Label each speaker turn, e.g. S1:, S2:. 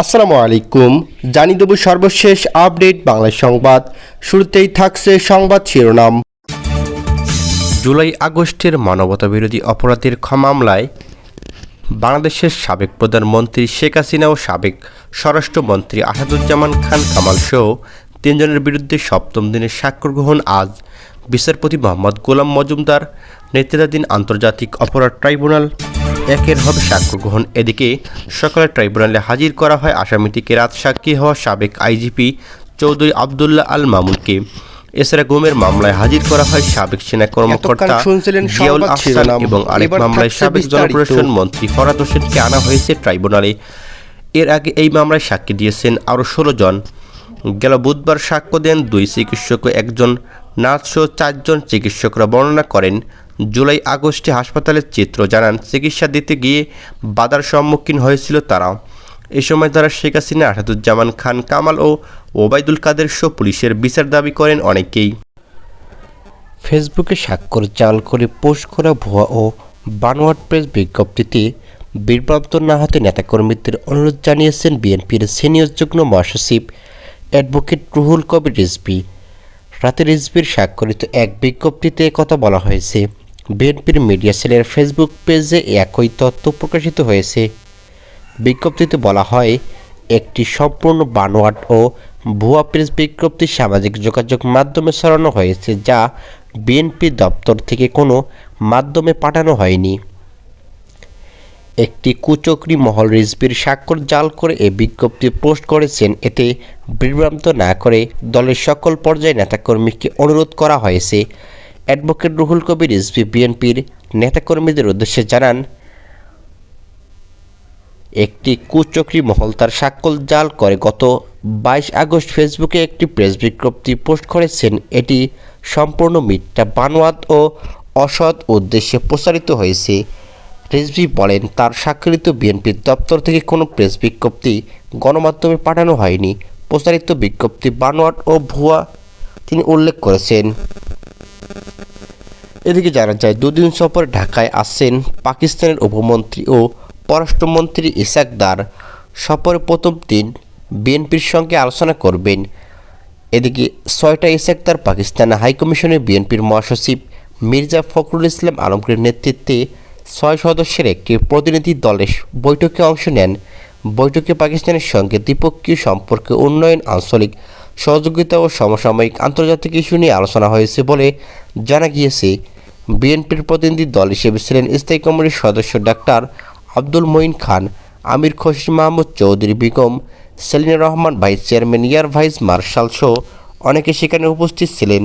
S1: আসসালামু আলাইকুম। জানিয়ে দেব সর্বশেষ আপডেট বাংলা সংবাদ। শুরুতেই থাকছে সংবাদ শিরোনাম। জুলাই আগস্টের মানবতাবিরোধী অপরাধের ক্ষমা মামলায় বাংলাদেশের সাবেক প্রধানমন্ত্রী শেখ হাসিনা ও সাবেক স্বরাষ্ট্রমন্ত্রী আসাদুজ্জামান খান কামাল সহ তিনজনের বিরুদ্ধে সপ্তম দিনের স্বাক্ষর গ্রহণ আজ। বিচারপতি মোহাম্মদ গোলাম মজুমদার নেতৃত্বাধীন আন্তর্জাতিক অপরাধ ট্রাইব্যুনাল একের হবে সাক্ষ্য গ্রহণ এদিকে সকালে ট্রাইব্যুনালে হাজির করা হয় আসামিটিকে রাত সাক্ষী হওয়া সাবেক আইজিপি চৌধুরী আবদুল্লাহ আল মামুনকে। এছাড়া গুমের মামলায় হাজির করা হয় সাবেক সেনা কর্মকর্তা জিয়াউল আহসান এবং আরেক মামলায় সাবেক জনপ্রশাসন মন্ত্রী ফরাদ হোসেনকে আনা হয়েছে ট্রাইব্যুনালে। এর আগে এই মামলায় সাক্ষী দিয়েছেন আরও ষোলো জন। গেল বুধবার সাক্ষ্য দেন দুই চিকিৎসক ও একজন নার্স সহ চারজন চিকিৎসকরা বর্ণনা করেন জুলাই আগস্টে হাসপাতালের চিত্র জানান, চিকিৎসা দিতে গিয়ে বাধার সম্মুখীন হয়েছিল তারা এ সময় তারা শেখ হাসিনা, আসাদুজ্জামান খান, কামাল ও ওবায়দুল কাদের সহ পুলিশের বিচার দাবি করেন অনেকেই। ফেসবুকে স্বাক্ষর জাল করে পোস্ট করা ভুয়া ও বানোয়াট প্রেস বিজ্ঞপ্তিতে বিভ্রান্ত না হতে নেতাকর্মীদের অনুরোধ জানিয়েছেন বিএনপির সিনিয়র যুগ্ম মহাসচিব অ্যাডভোকেট রুহুল কবির রিজভি। রাতে রিজভির স্বাক্ষরিত এক বিজ্ঞপ্তিতে কথা বলা হয়েছে। বিএনপির মিডিয়া সেলের ফেসবুক পেজে একই তথ্য প্রকাশিত হয়েছে। বিজ্ঞপ্তিতে বলা হয়, একটি সম্পূর্ণ বানোয়াট ও ভুয়া প্রেস বিজ্ঞপ্তি সামাজিক যোগাযোগ মাধ্যমে ছড়ানো হয়েছে যা বিএনপি দপ্তর থেকে কোনো মাধ্যমে পাঠানো হয়নি। একটি কুচক্রি মহল রিজবির স্বাক্ষর জাল করে এ বিজ্ঞপ্তি পোস্ট করেছেন। এতে বিভ্রান্ত না করে দলের সকল পর্যায়ে নেতাকর্মীকে অনুরোধ করা হয়েছে। অ্যাডভোকেট রুহুল কবির রিজভি বিএনপির নেতাকর্মীদের উদ্দেশ্যে জানান, একটি কুচক্রি মহল তার স্বাক্ষর জাল করে। গত বাইশ আগস্ট ফেসবুকে একটি প্রেস বিজ্ঞপ্তি পোস্ট করেছেন, এটি সম্পূর্ণ মিথ্যা, বানোয়াত ও অসৎ উদ্দেশ্যে প্রচারিত হয়েছে। রিজভি বলেন, তার স্বাক্ষরিত বিএনপির দপ্তর থেকে কোনো প্রেস বিজ্ঞপ্তি গণমাধ্যমে পাঠানো হয়নি। প্রচারিত বিজ্ঞপ্তি বানোয়াট ও ভুয়া তিনি উল্লেখ করেছেন। এদিকে জানা যায়, দুদিন সফরে ঢাকায় আসছেন পাকিস্তানের উপমন্ত্রী ও পররাষ্ট্রমন্ত্রী ইসাক দার। সফরের প্রথম দিন বিএনপির সঙ্গে আলোচনা করবেন। এদিকে ছয়টা ইসাকদার পাকিস্তান হাইকমিশনে বিএনপির মহাসচিব মির্জা ফখরুল ইসলাম আলমগীর নেতৃত্বে ছয় সদস্যের একটি প্রতিনিধি দলের বৈঠকে অংশ নেন। বৈঠকে পাকিস্তানের সঙ্গে দ্বিপক্ষীয় সম্পর্কে, উন্নয়ন, আঞ্চলিক সহযোগিতা ও সমসাময়িক আন্তর্জাতিক ইস্যু নিয়ে আলোচনা হয়েছে বলে জানা গিয়েছে। বিএনপির প্রতিনিধি দল হিসেবে ছিলেন স্থায়ী কমিটির সদস্য doctor Abdul Moyeen Khan, Amir Khosru Mahmud Chowdhury Begum Selina Rahman vice chairman, air vice marshal সহ অনেকে সেখানে উপস্থিত ছিলেন।